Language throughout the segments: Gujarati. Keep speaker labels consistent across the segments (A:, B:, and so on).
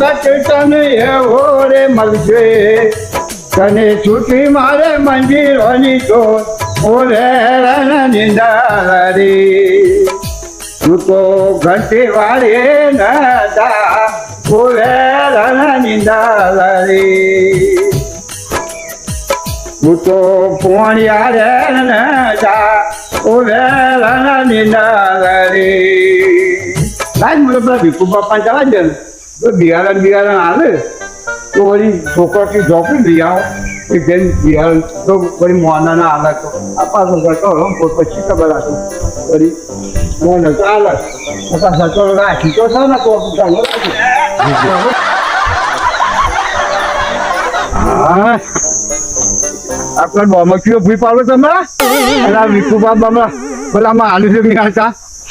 A: ગત તને એવો રે મળશે. તને છૂટી મારે મંદિરોની તો ઓરે નિંદારી. તું તો ઘંટી વાળી ન ઓરે નિંદારી. હું તો પોણિયા રે ન ઓરે નિંદારી. લાજ મને બધા ભીખુ બાપા જવા દે. તો બિયારણ બિયારણ આવે તો વળી છોકરા કે ઝોપડી લઈ આવો. કે જેમ બિયારણ તો વળી મોના ના આવે તો આ પાછો સટો હો, પછી ખબર આપો. વળી મોને તો આવે પાછા સટો રાખી તો છે ને તો ચાલો આપણા બોમાં કયો ભૂઈ પાડો તમે અને આ વિકુ બાબા પેલા આમાં આલુ છે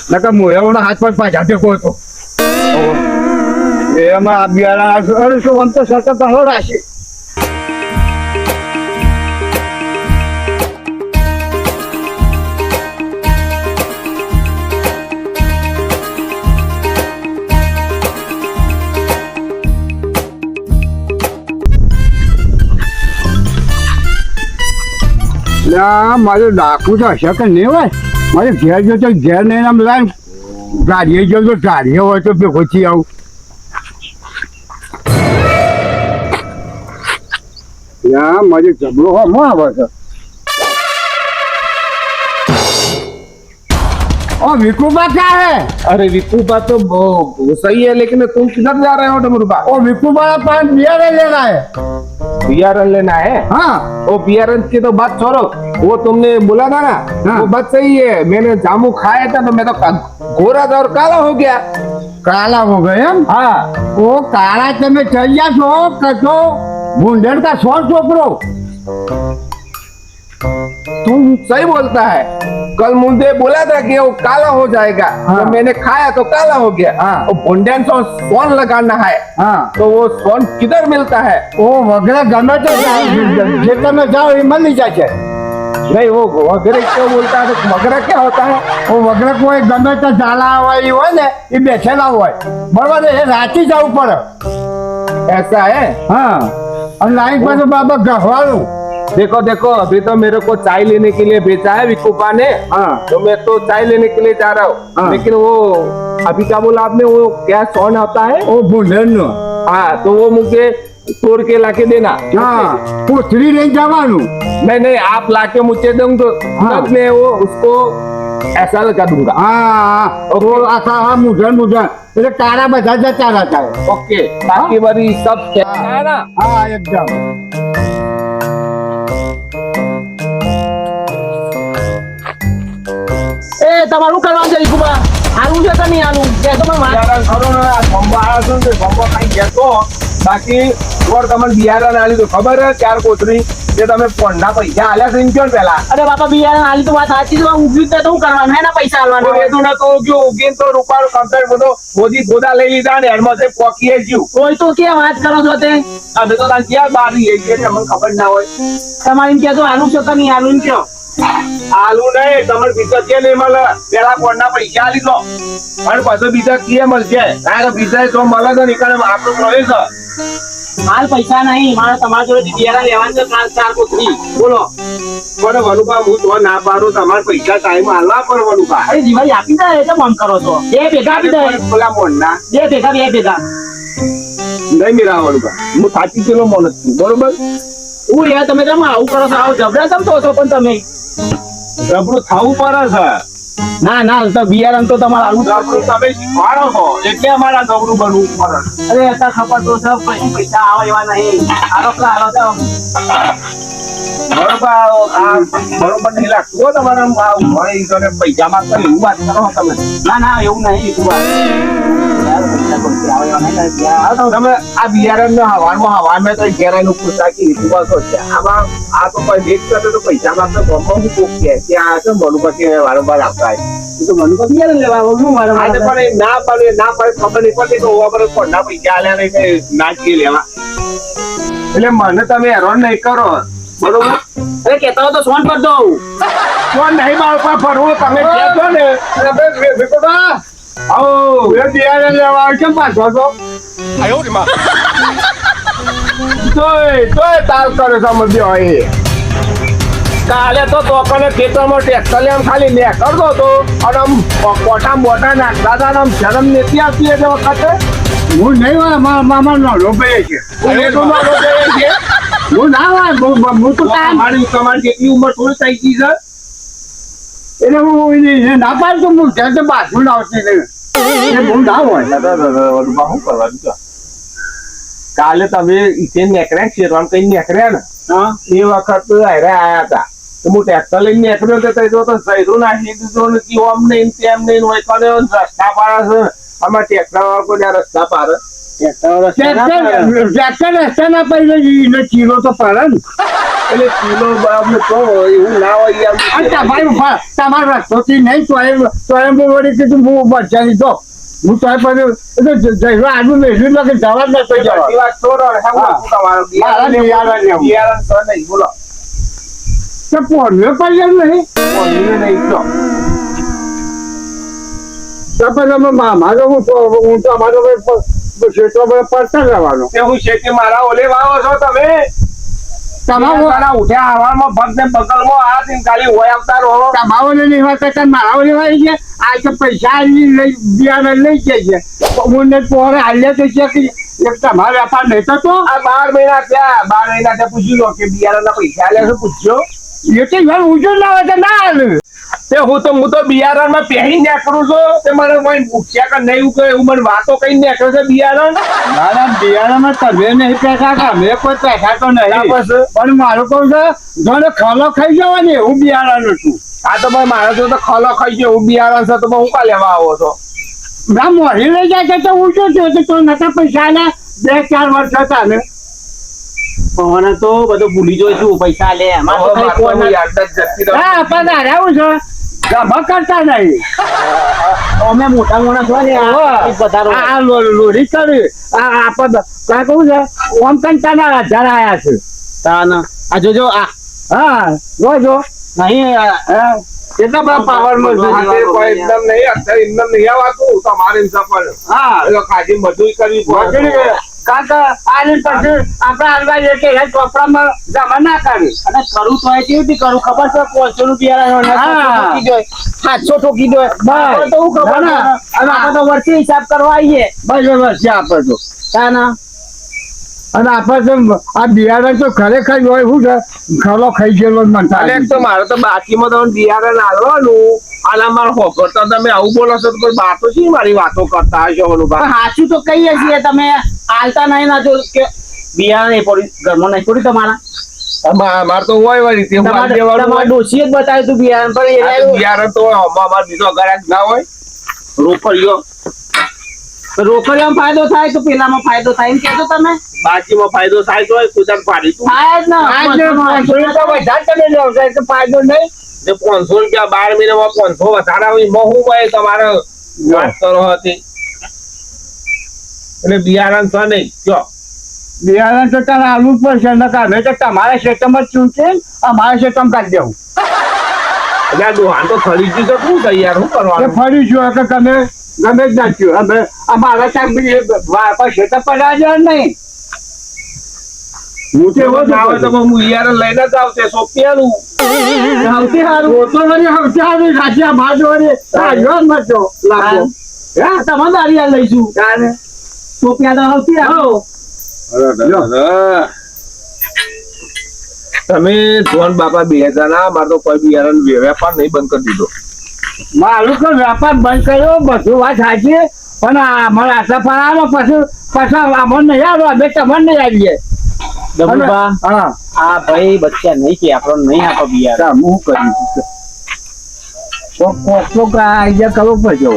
A: નકર મોયાઓના હાથ પર પાછા ટેકો હતો એમાં આ બિયારણ આમ તો સતત હળો રાખે ના મારે ડાકુ તો હશે કે નહીં હોય? મારે ઘેર જો તો ઘેર નહીં આમ લાય ગાડીએ જો તો ગાડીએ હોય તો ભેગો થી આવું. યા મારે જબરો હો માં આવે છે ओ विकुबा क्या है
B: अरे विकूबा तो वो- वो सही है लेकिन तुम किधर जा रहे हो डमरूबा
A: ओ विकुबा का पान बियर लेना है
B: बियारन लेना है
A: हाँ
B: वो बियारन की तो बात छोड़ो वो तुमने बोला था ना
A: हाँ।
B: वो बात सही है मैंने जामू खाया था तो मैं तो का- गोरा था और काला हो गया
A: काला हो गए हम
B: हाँ
A: वो काला તમે ચડ્યા છો કશો ભૂંડણ का સો છોકરો
B: तुम सही बोलता है कल मुझे बोला था कि वो काला हो जाएगा
A: हाँ।
B: तो मैंने खाया तो काला हो गया
A: हाँ।
B: वो भुंडन सो सोन लगाना है
A: હા
B: तो वो सोन किधर मिलता है
A: ઓ વગરે ગમે તે જે તમે જાઓ એ મળી જાય છે
B: नहीं वो वगैरह क्यों बोलता है तो वगैरह क्या होता है
A: ઓ વગરે કોઈ ગમે તે ઝાલા હોય ઈ હોય ને એ બેઠેલા હોય બરોબર છે? એ રાતે જવું પડે
B: ऐसा है
A: હા और नाई पर तो बाबा गहवालू।
B: देखो देखो अभी तो मेरे को चाय लेने के लिए बेचा है विकुपा ने।
A: हाँ।
B: तो मैं तो चाय लेने के लिए जा रहा हूँ।
A: हाँ।
B: लेकिन वो अभी क्या बोला आपने वो क्या सोन आता है?
A: वो बुलेन
B: हाँ तो वो मुझे तोड़ के लाके देना।
A: हाँ नहीं जवानू।
B: नहीं नहीं आप लाके मुझे दूँगा।
A: हाँ।
B: मैं वो उसको એસા લગા
A: હા રોલ આસા હા મુજન મુજન એટલે તારા બધા જતા રહેતા
B: ઓકે બાકી બધી સબ છે.
A: હા એકદમ.
C: એ તમારું કરવા જઈ કુબા આલું છે કે નહીં આલું કે તમે મને વાત.
B: કરો ને આ બંબા આવ્યો છે બંબા કઈ કહેતો બાકી ગોળ તમને બિયારણ આલી તો ખબર હે? ચાર કોથળી જે તમે પોંડા પૈસા આલ્યા છે એમ પેલા?
C: અરે બાપા બિયારણ આલી તો વાત સાચી છે ઉગ્યું તો શું કરવાનું? એના પૈસા આલવાના?
B: તો એ તો નતો ઉગ્યો ઉગીને તો રૂપાળો કમ્પ્લેટ બધો મોદી ગોદા લઈ લીધા ને એમાં તે પોકીએ જ્યું
C: કોઈ તો કે વાત કરો છો તે?
B: અમે તો ત્યાં ક્યાં રહીએ છીએ એટલે અમને ખબર ના હોય.
C: તમારે એમ કહેતો આલુ છે કે નહીં આલુ એમ કયો?
B: આલુ નહીં તમારે બીજા કે નહીં મળે? પેલા કોણના પૈસા આલી દો. અને પાછો બીજા કે મળશે? કારણ કે બીજા તો મળે તો નીકળે આપણો આપણું પ્રવેશ
C: હાલ પૈસા નહીં મારે તમારા જોડે બિયારણ લેવાનું છે ચાર કોથળી. બોલો.
B: પણ વનુભા હું તો ના પાડું તમારે પૈસા ટાઈમ આલવા પર વનુભા
C: અરે દિવાળી આપી દે એટલે ફોન કરો છો. બે ભેગા આપી દે.
B: પેલા મોંડના
C: બે ભેગા બે ભેગા.
B: નહીં મીરા વનુભા હું સાચી કિલો મોન છું બરોબર?
C: હું રે તમે કેમ આવું કરો છો આવું જબરા તો છો પણ તમે?
B: રબડું થવું પડે છે.
C: ના ના તો બિયારણ તો તમારે આવું જ
B: તમે શીખવાડો છો એટલે અમારા ગબડું બનવું પડે.
C: અરે અત્યારે ખબર તો છે પછી પૈસા આવે એવા નહીં. આરો કા આરો તો.
B: બરોબર બરોબર નહીં લાગતું તમારા પૈસા માં એવું વાત કરો તમે.
C: ના ના એવું નહીં પૈસા કોઈ નહીં યાર.
B: આ તો તમે આ બિયારણ ને હવામાં હવામાં તો ઘેરાનું પૂછતા કે વિશ્વાસ છે આમાં આ તો કોઈ દેખ કરતો તો પૈસા માંગતો ગમો હું કોક કે? કે આ તો વારંવાર આપતા હોય.
C: તો મને તો લેવા આવું મારે
B: પણ ના પાડે ના પાડે ખબર નહીં પડતી તો ઓવા પર કોણના પૈસા આલ્યા નહીં કે લેવા. એટલે મને તમે હેરાન નહીં કરો. બરોબર?
C: અરે કહેતા તો ફોન પર દઉં.
B: ફોન નહીં મારા પર ફરવું તમે કહેતો ને. બે- બેટા, આવો
A: એ બિયારણ લેવા આવે કેમ પાછો છો
B: તોય તોય તાર કરે સમજ હોય કાલે તો તોકને ખેતરમાં ટ્રેક્ટર લઈને ખાલી નેકળતો તો. અને આમ કોટા મોટા નાખતા હતા આમ શરમ નથી આવતી એટલે વખતે?
A: હું નહીં હોય મારા મામા નો ભાઈ છે.
B: હું
A: ના હોય હું- તો કામ
B: તમારી તમારી કેટલી ઉંમર થોડી થઈ ગઈ છે.
A: એટલે હું એને ના પાડતો હું ત્યાં તો બાથરૂમ આવતી નહીં એ હું ના હોય.
B: શું કરવાનું? કાલે તમે ઈથે નેકળ્યા શેરવાન કઈ નેકર્યા ને? એ વખત હેરે આયા હતા. તો હું ટ્રેક્ટર લઈને નેકર્યો તો તઈ તો સૈરું નાખી દીધું નથી ઓમ નહીં તેમ નહીં હોય તો રસ્તા પાડે છે. આમાં ટ્રેક્ટર વાળો કોઈ રસ્તા પાડે.
A: ટ્રેક્ટર રસ્તા ના પડી એને ચીરો તો પડે ને
B: એટલે કિલો બરાબર તો એવું ના હોય
A: તમારી તમારા રસ્તોથી નહીં તો એમ તો એમ બહુ વળી કીધું હું બચાવી દો હું તો જઈરો આજુ મેળવી લો કે જવા જ
B: બધી
A: જવા
B: નહીં, બોલો.
A: તો પોન્યો પડી નહીં
B: કોઈને નહીં તો.
A: તો પછી અમે મા- મારો હું તો હું તો અમારો ક્ષેત્રો બધો પડતા રહેવાનો
B: તે હું શેતી મારા ઓલે વાવો છો તમે?
A: તમારો
B: ઉઠ્યા હવામાં પગ બગલમાં હાથ ને ખાલી હોય આવતા રહો
A: તમારો નહીં હોય તો મારા લેવા છે આ તો પૈસા લઈ બિયારણ લઈ જાય છે. હું ને પોરે હાલ્યા તો છે કે એક તમારો વેપાર નહીં થતો
B: આ બાર મહિના થયા. બાર મહિના ત્યાં પૂછી લો કે બિયારણ ના પૈસા છે પૂછજો.
A: એ તો યાર ના હોય તો ના હાલે
B: તે હું તો હું તો બિયારણમાં પહેરી નીકળું છું. તે મને કોઈ પૂછ્યા કે નહીં કે એવું મને વાતો કઈ નીકળે છે બિયારણ?
A: મારા બિયારણમાં તમે નહીં પૈસા કા અમે કોઈ પૈસા તો નહીં.
B: ના બસ.
A: પણ મારું કહું છે? જોને ખાલો ખાઈ જવાની હું બિયારણ છું.
B: આ તો ભાઈ મારો તો ખલો ખાઈ ગયો. હું બિયારણ છે તો હું કા લેવા આવો છો?
A: ના મોરી લઈ જાય છે તો ઊંચો થયો તો તો નતા પૈસા ના બે ચાર વર્ષ હતા ને.
C: પણ તો બધું ભૂલી જોઈશું પૈસા લે એમાં. તો કઈ
B: યાદ જ જતી
A: હા પણ આવું છે. ગભા કરતા નહીં.
C: અમે મોટા મોટા છો ને આ
A: લોરી કરી. આપણે કાંઈ કહું છે ઓમ કંટાના હજાર આયા છે.
C: તાન. આ જોજો આ.
A: હા જોજો
C: નહીં
A: કેટલા બધા
B: તે કોઈ એકદમ નહીં એકદમ નહીં આવાતું તમારે સફળ
A: હા.
B: કાજી મજૂરી કરવી
A: વગેરે કે આની પછી આપણે હાલવા જઈએ કે એ ચોપડામાં જમા ના કરી
C: અને કરું તો કેવી રીતે કરું ખબર છે પાંચસો નું બિયારણ સાતસો ઠોકી દો
A: બસ.
C: તો હું ખબર
A: ના.
C: અને આપણે તો વર્ષે હિસાબ કરવા આવીએ.
A: બસ બસ છે આપણે તો.
C: ના
A: અને આપણે તો આ બિયારણ તો ખરેખર હોય શું છે ખરો ખાઈ ગયેલો મન
B: તો મારે તો બાકીમાં તમે બિયારણ આવવાનું અને માર હોકર તો તમે આવું બોલો છો તો કોઈ વાતો છે મારી વાતો કરતા હશો અનુભવ
C: સાચું તો કહીએ છીએ તમે. આલતા નહીં ના જો કે બિયારણ નહીં પડી ઘરમાં નહીં પડી તમારા.
B: અમારે તો હોય વળી તે હું દેવાનું
C: તમારે
B: હોય.
C: જ બતાવ્યું તું બિયારણ પણ
B: આ બિયારણ તો હોય આમાં બીજો ગ્રાહક ના હોય. રોકડીઓ.
C: રોકડીયામાં ફાયદો થાય તો પેલામાં ફાયદો થાય? એમ કહેશો તમે?
B: બાકીમાં ફાયદો થાય તો પાડી તું.
C: થાય જ ને
A: આ રૂપિયા વધારે તમે લો છો એટલે ફાયદો નહીં.
B: જે પાંચસો રૂપિયા બાર મહિનામાં પાંચસો વધારે હોય બહુ હોય તમારે વાત કરો હતી. એટલે બિયારણ તો નહીં. જો.
A: બિયારણ તો તારે આલુ જ પડશે નકા મેં તો તમારા ક્ષેત્રમાં જ ચૂંટે અમારા ક્ષેત્રમાં કાઢી દેવું.
B: એટલે દોહાન તો ખરીદી તો શું થઈ યાર? શું કરવાનું?
A: ફરી છું કે તમે ગમે જ નાખ્યું અમે અમારા ત્યાં ક્ષેત્ર પડ્યા જ નહીં. હું તો એવો જ
B: ના હોય તો હું બિયારણ લઈને જ આવશે સોંપિયાનું.
A: સૌથી સારું રોતો વળી સૌથી સારું રાખ્યા ભાત વળી. જ મરચો લાગો.
C: હા. તમે દારિયા લઈશું.
A: તારે?
C: ટોપિયા તો આવતી આવો
B: તમે ધોન બાપા બે હજાર ના મારે તો કોઈ બિયારણ વેપાર નહીં બંધ કરી દીધો.
A: મારું તો વેપાર બંધ કર્યો બધું વાત સાચી. પણ આ મારા સફારામાં પછી પાછા આમાં નહીં આવ્યો અમે તમને નહીં આવીએ.
C: ડબુબા
A: હા.
C: આ ભાઈ બચ્ચા નહીં કે આપણો નહીં આપો બિયારણ.
A: હું કરી કોક કોક તો આઈડિયા કરવો પડશે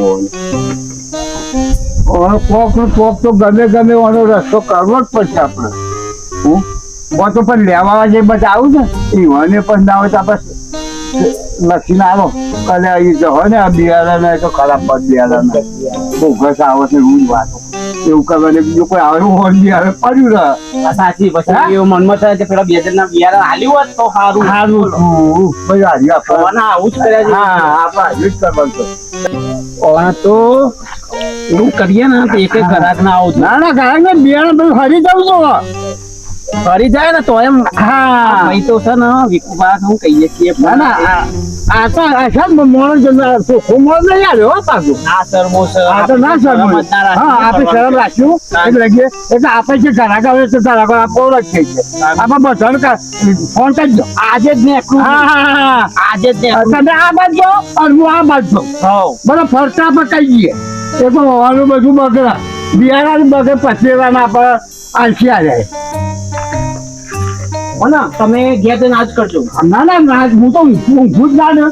A: કોકનું કોક તો ગમે ગમે ઓનો રસ્તો કરવો જ પડશે આપણે. હું તો પણ લેવા જે બધા આવું ને ઈવાને પણ ના હોય તો આપણે લખીને આવો. અને અહીં તો હોય ને આ બિયારણ તો ખરાબ પદ બિયારણ બહુ ઘસ આવે છે રૂજ વાતો. એવું કરવાને બીજું કોઈ આવ્યું હોય બિયારણ પડ્યું રહે.
C: સાચી. પછી એવું મનમાં થાય કે પેલા બે હજાર ના બિયારણ હાલ્યું હોત તો સારું
A: સારું ભાઈ આજે આપણે
C: આવું જ કર્યા છે.
A: હા આપણે આજે જ કરવાનું છે. તો
C: એવું કરીએ ને તો એક ગ્રાહક ના આવું
A: ના ના કારણ કે બિયારણ બધું હરી જાવ છો.
C: ફરી જાય ને તો એમ
A: હા.
C: ભાઈ તો છે ને વિકુબા હું કહીએ છીએ.
A: ના ના આ- આ તો આખા મોણ ચોખ્ખું મોણ નહીં આવ્યો પાછું.
C: ના સર
A: આ તો ના સર હા આપણે શરમ રાખ્યું એટલે લાગીએ એટલે આપણે જે ઘરાક આવે છે ઘરાક આપણે ઓળખીએ છીએ આપણે બધાને ફોન કરજો
C: આજે જ ને
A: હા હા
C: આજે જ ને
A: તમે આ બાજુ અને હું આ બાજુ
C: હા
A: બરાબર ફરતા પર કહીએ. એ પણ હોવાનું બધું બગડા. બિયારણ બગડે પચેવાના પર આલસી આ જાય.
C: હો ને તમે ઘેર જઈને આજ કરજો.
A: ના ના ના હું તો ઊંઘું જ ના ને.